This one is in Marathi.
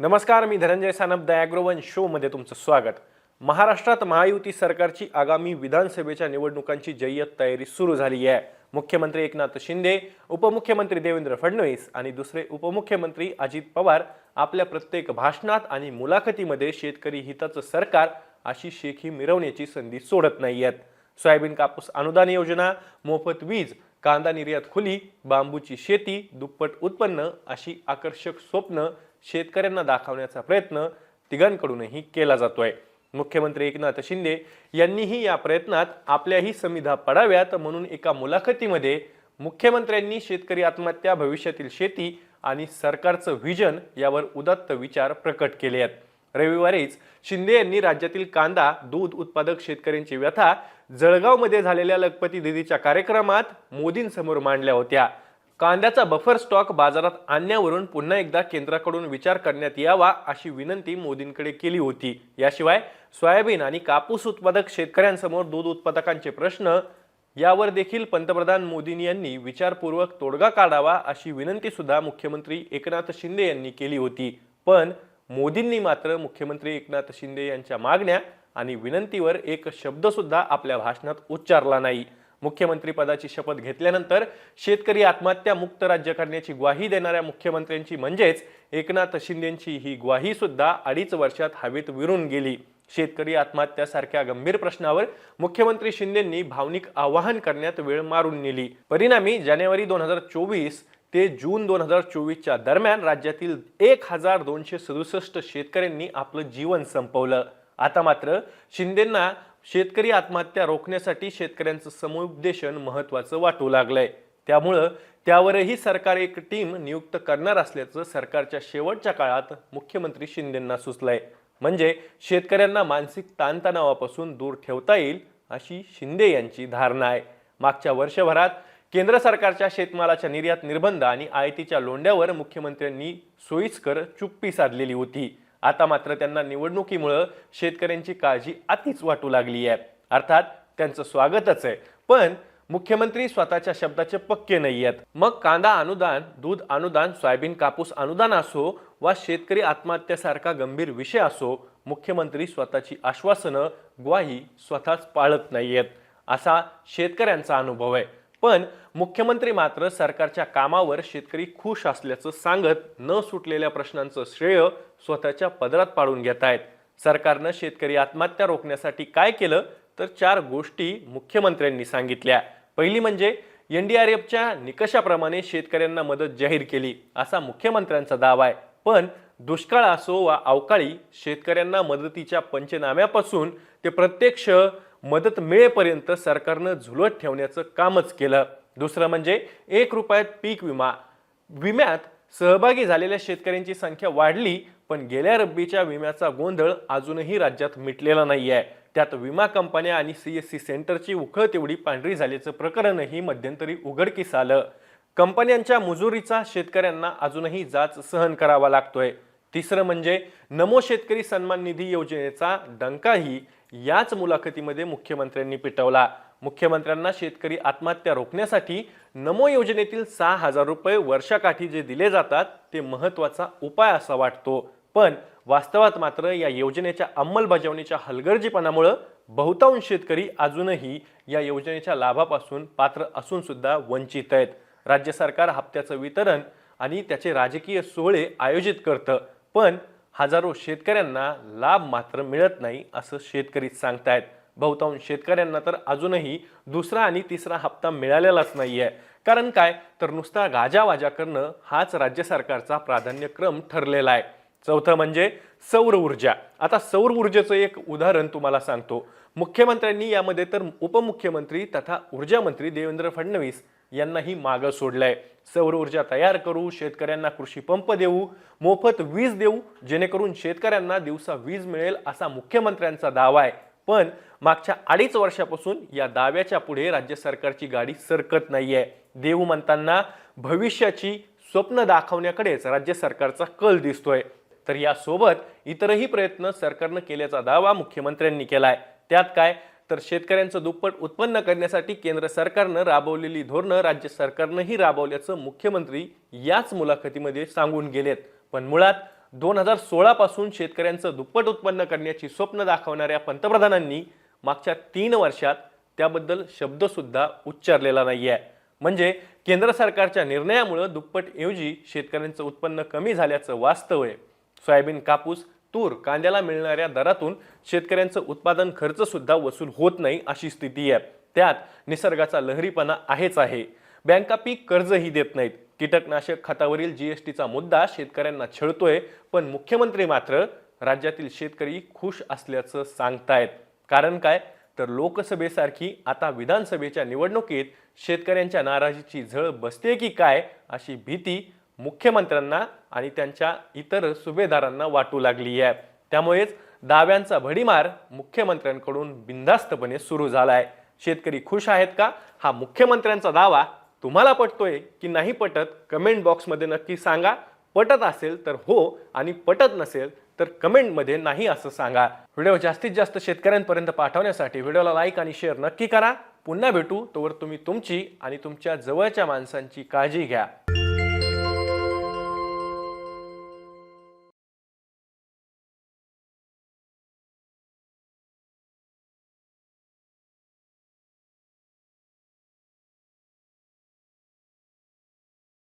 नमस्कार मी धनंजय सानप द ॲग्रोवन शोमध्ये तुमचं स्वागत. महाराष्ट्रात महायुती सरकारची आगामी विधानसभेच्या निवडणुकांची जय्यत तयारी सुरू झाली आहे मुख्यमंत्री एकनाथ शिंदे उपमुख्यमंत्री देवेंद्र फडणवीस आणि दुसरे उपमुख्यमंत्री अजित पवार आपल्या प्रत्येक भाषणात आणि मुलाखतीमध्ये शेतकरी हिताचं सरकार अशी शेखी मिरवण्याची संधी सोडत नाही आहेत सोयाबीन कापूस अनुदान योजना मोफत वीज कांदा निर्यात खुली बांबूची शेती दुप्पट उत्पन्न अशी आकर्षक स्वप्न शेतकऱ्यांना दाखवण्याचा प्रयत्न तिघांकडूनही केला जातोय. मुख्यमंत्री एकनाथ शिंदे यांनीही या प्रयत्नात आपल्याही समिधा पडाव्यात म्हणून एका मुलाखतीमध्ये मुख्यमंत्र्यांनी शेतकरी आत्महत्या भविष्यातील शेती आणि सरकारचं व्हिजन यावर उदात्त विचार प्रकट केले आहेत. रविवारीच शिंदे यांनी राज्यातील कांदा दूध उत्पादक शेतकऱ्यांची व्यथा जळगावमध्ये झालेल्या लखपती दिदीच्या कार्यक्रमात मोदींसमोर मांडल्या होत्या. कांद्याचा बफर स्टॉक बाजारात आणण्यावरून पुन्हा एकदा केंद्राकडून विचार करण्यात यावा अशी विनंती मोदींकडे केली होती. याशिवाय सोयाबीन आणि कापूस उत्पादक शेतकऱ्यांसमोर दूध उत्पादकांचे प्रश्न यावर देखील पंतप्रधान मोदींनी यांनी विचारपूर्वक तोडगा काढावा अशी विनंती सुद्धा मुख्यमंत्री एकनाथ शिंदे यांनी केली होती. पण मोदींनी मात्र मुख्यमंत्री एकनाथ शिंदे यांच्या मागण्या आणि विनंतीवर एक शब्दसुद्धा आपल्या भाषणात उच्चारला नाही. मुख्यमंत्रीपदाची शपथ घेतल्यानंतर शेतकरी आत्महत्या मुक्त राज्य करण्याची ग्वाही देणाऱ्या मुख्यमंत्र्यांची म्हणजेच एकनाथ शिंदेची ही ग्वाही सुद्धा अडीच वर्षात हवेत विरून गेली. शेतकरी आत्महत्यासारख्या गंभीर प्रश्नावर मुख्यमंत्री शिंदेंनी भावनिक आवाहन करण्यात वेळ मारून नेली. परिणामी जानेवारी दोन हजार चोवीस ते जून दोन हजार चोवीसच्या दरम्यान राज्यातील एक हजार दोनशे सदुसष्ट शेतकऱ्यांनी आपलं जीवन संपवलं. आता मात्र शिंदेंना शेतकरी आत्महत्या रोखण्यासाठी शेतकऱ्यांचं समुपदेशन महत्वाचं वाटू लागलंय. त्यामुळं त्यावरही सरकार एक टीम नियुक्त करणार असल्याचं सरकारच्या शेवटच्या काळात मुख्यमंत्री शिंदेंना सुचलंय. म्हणजे शेतकऱ्यांना मानसिक ताणतणावापासून दूर ठेवता येईल अशी शिंदे यांची धारणा आहे. मागच्या वर्षभरात केंद्र सरकारच्या शेतमालाच्या निर्यात निर्बंध आणि आयतीच्या लोंढ्यावर मुख्यमंत्र्यांनी सोयीस्कर चुप्पी साधलेली होती. आता मात्र त्यांना निवडणुकीमुळं शेतकऱ्यांची काळजी अतिच वाटू लागली आहे. अर्थात त्यांचं स्वागतच आहे. पण मुख्यमंत्री स्वतःच्या शब्दाचे पक्के नाही आहेत. मग कांदा अनुदान दूध अनुदान सोयाबीन कापूस अनुदान असो वा शेतकरी आत्महत्यासारखा गंभीर विषय असो मुख्यमंत्री स्वतःची आश्वासनं ग्वाही स्वतःच पाळत नाही आहेत असा शेतकऱ्यांचा अनुभव आहे. पण मुख्यमंत्री मात्र सरकारच्या कामावर शेतकरी खुश असल्याचं सांगत न सुटलेल्या प्रश्नांचं श्रेय स्वतःच्या पदरात पाडून घेत आहेत. सरकारनं शेतकरी आत्महत्या रोखण्यासाठी काय केलं तर चार गोष्टी मुख्यमंत्र्यांनी सांगितल्या. पहिली म्हणजे एनडीआरएफच्या निकषाप्रमाणे शेतकऱ्यांना मदत जाहीर केली असा मुख्यमंत्र्यांचा दावा आहे. पण दुष्काळ असो वा अवकाळी शेतकऱ्यांना मदतीच्या पंचनाम्यापासून ते प्रत्यक्ष मदत मिळेपर्यंत सरकारनं झुलत ठेवण्याचं कामच केलं. दुसरं म्हणजे एक रुपयात पीक विमा विम्यात सहभागी झालेल्या शेतकऱ्यांची संख्या वाढली पण गेल्या रब्बीच्या विम्याचा गोंधळ अजूनही राज्यात मिटलेला नाही आहे त्यात विमा कंपन्या आणि सी एस सी सेंटरची उखळ तेवढी पांढरी झाल्याचं प्रकरणही मध्यंतरी उघडकीस आलं. कंपन्यांच्या मुजुरीचा शेतकऱ्यांना अजूनही जाच सहन करावा लागतोय. तिसरं म्हणजे नमो शेतकरी सन्मान निधी योजनेचा डंकाही याच मुलाखतीमध्ये मुख्यमंत्र्यांनी पिटवला. मुख्यमंत्र्यांना शेतकरी आत्महत्या रोखण्यासाठी नमो योजनेतील सहा हजार रुपये वर्षाकाठी जे दिले जातात ते महत्त्वाचा उपाय असा वाटतो. पण वास्तवात मात्र या योजनेच्या अंमलबजावणीच्या हलगर्जीपणामुळं बहुतांश शेतकरी अजूनही या योजनेच्या लाभापासून पात्र असून सुद्धा वंचित आहेत. राज्य सरकार हप्त्याचं वितरण आणि त्याचे राजकीय सोहळे आयोजित करतं. पण हजारो शेतकऱ्यांना लाभ मात्र मिळत नाही असं शेतकरी सांगतायत. बहुतांश शेतकऱ्यांना तर अजूनही दुसरा आणि तिसरा हप्ता मिळालेलाच नाही आहे कारण काय? तर नुसता गाजावाजा करणं हाच राज्य सरकारचा प्राधान्यक्रम ठरलेला आहे. चौथं म्हणजे सौर ऊर्जा. आता सौर ऊर्जेचं एक उदाहरण तुम्हाला सांगतो. मुख्यमंत्र्यांनी यामध्ये तर उपमुख्यमंत्री तथा ऊर्जा मंत्री देवेंद्र फडणवीस यांनाही मागं सोडलंय. सौर ऊर्जा तयार करू शेतकऱ्यांना कृषी पंप देऊ मोफत वीज देऊ जेणेकरून शेतकऱ्यांना दिवसा वीज मिळेल असा मुख्यमंत्र्यांचा दावा आहे. पण मागच्या अडीच वर्षापासून या दाव्याच्या पुढे राज्य सरकारची गाडी सरकत नाहीये. देऊ म्हणताना भविष्याची स्वप्न दाखवण्याकडेच राज्य सरकारचा कल दिसतोय. तर यासोबत इतरही प्रयत्न सरकारनं केल्याचा दावा मुख्यमंत्र्यांनी केलाय. त्यात काय? तर शेतकऱ्यांचं दुप्पट उत्पन्न करण्यासाठी केंद्र सरकारनं राबवलेली धोरणं राज्य सरकारनंही राबवल्याचं मुख्यमंत्री याच मुलाखतीमध्ये सांगून गेलेत. पण मुळात दोन हजार सोळापासून शेतकऱ्यांचं दुप्पट उत्पन्न करण्याची स्वप्न दाखवणाऱ्या पंतप्रधानांनी मागच्या तीन वर्षात त्याबद्दल शब्दसुद्धा उच्चारलेला नाही आहे म्हणजे केंद्र सरकारच्या निर्णयामुळं दुप्पट ऐवजी शेतकऱ्यांचं उत्पन्न कमी झाल्याचं वास्तव आहे. सोयाबीन कापूस तूर कांद्याला मिळणाऱ्या दरातून शेतकऱ्यांचं उत्पादन खर्च सुद्धा वसूल होत नाही अशी स्थिती आहे. त्यात निसर्गाचा लहरीपणा आहेच आहे. बँका पीक कर्जही देत नाहीत. कीटकनाशक खतावरील जीएसटीचा मुद्दा शेतकऱ्यांना छळतोय पण मुख्यमंत्री मात्र राज्यातील शेतकरी खुश असल्याचं सांगतायत. कारण काय? तर लोकसभेसारखी आता विधानसभेच्या निवडणुकीत शेतकऱ्यांच्या नाराजीची झळ बसते की काय अशी भीती मुख्यमंत्र्यांना आणि त्यांच्या इतर सुभेदारांना वाटू लागली आहे त्यामुळेच दाव्यांचा भडीमार मुख्यमंत्र्यांकडून बिनधास्तपणे सुरू झालाय. शेतकरी खुश आहेत का? हा मुख्यमंत्र्यांचा दावा तुम्हाला पटतोय की नाही पटत? कमेंट बॉक्समध्ये नक्की सांगा. पटत असेल तर हो आणि पटत नसेल तर कमेंटमध्ये नाही असं सांगा. व्हिडिओ जास्तीत जास्त शेतकऱ्यांपर्यंत पाठवण्यासाठी व्हिडिओला लाईक आणि शेअर नक्की करा. पुन्हा भेटू तोवर तुम्ही तुमची आणि तुमच्या जवळच्या माणसांची काळजी घ्या.